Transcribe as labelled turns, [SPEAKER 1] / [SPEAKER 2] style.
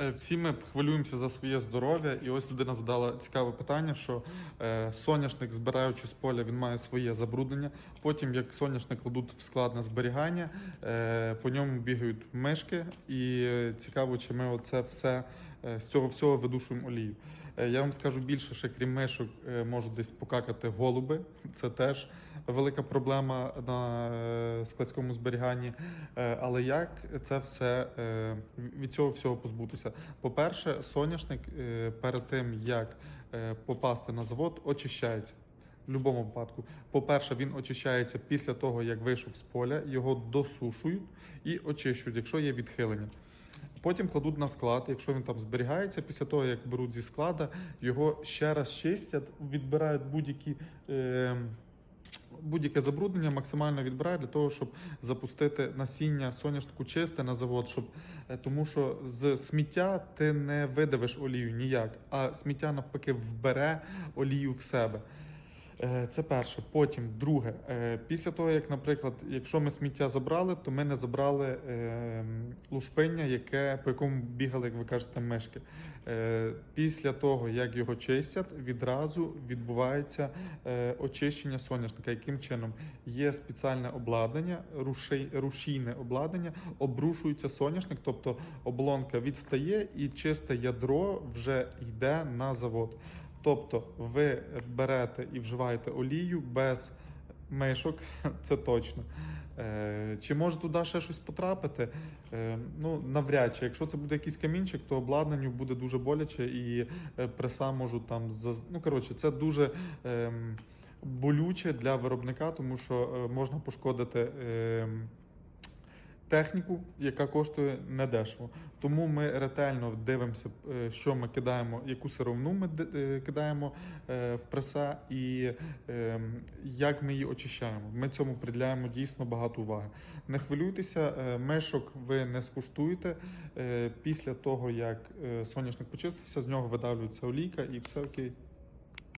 [SPEAKER 1] Е, Всі ми хвилюємося за своє здоров'я, і ось людина задала цікаве питання, що е, соняшник, збираючи з поля, він має своє забруднення. Потім, як соняшник кладуть в складне зберігання, е, по ньому бігають мишки, і цікаво, чи ми оце все з цього всього видушуємо олію. Е, Я вам скажу більше, що крім мишок е, можуть десь покакати голуби. Це теж велика проблема на е, складському зберіганні. Е, Але як це все е, від цього всього позбутися? По-перше, соняшник е, перед тим як е, попасти на завод, очищається. В будь-якому випадку. По-перше, він очищається після того, як вийшов з поля, його досушують і очищують, якщо є відхилення. Потім кладуть на склад, якщо він там зберігається, після того, як беруть зі склада, його ще раз чистять, відбирають будь-які. Е- Будь-яке забруднення максимально відбирають для того, щоб запустити насіння соняшнику чисте на завод, щоб е, тому що з сміття ти не видавиш олію ніяк, а сміття навпаки вбере олію в себе. Е, Це перше. Потім, друге, е, після того, як, наприклад, якщо ми сміття забрали, то ми не забрали е, лушпиння, яке, по якому бігали, як ви кажете, мишки. Е, Після того, як його чистять, відразу відбувається очищення соняшника. Яким чином є спеціальне обладнання, рушійне обладнання, обрушується соняшник, тобто оболонка відстає і чисте ядро вже йде на завод. Тобто ви берете і вживаєте олію без мишок, це точно. Е, чи може туди ще щось потрапити? Е, ну, навряд чи. Якщо це буде якийсь камінчик, то обладнанню буде дуже боляче і е, преса можуть там заз... Ну, коротше, це дуже ем, болюче для виробника, тому що можна пошкодити. Техніку, яка коштує недешево. Тому ми ретельно дивимося, е, що ми кидаємо, яку сировину ми е, кидаємо е, в преса і як ми її очищаємо. Ми цьому приділяємо дійсно багато уваги. Не хвилюйтеся, мешок ви не скуштуєте. Після того, як соняшник почистився, з нього видавлюється олійка і все окей.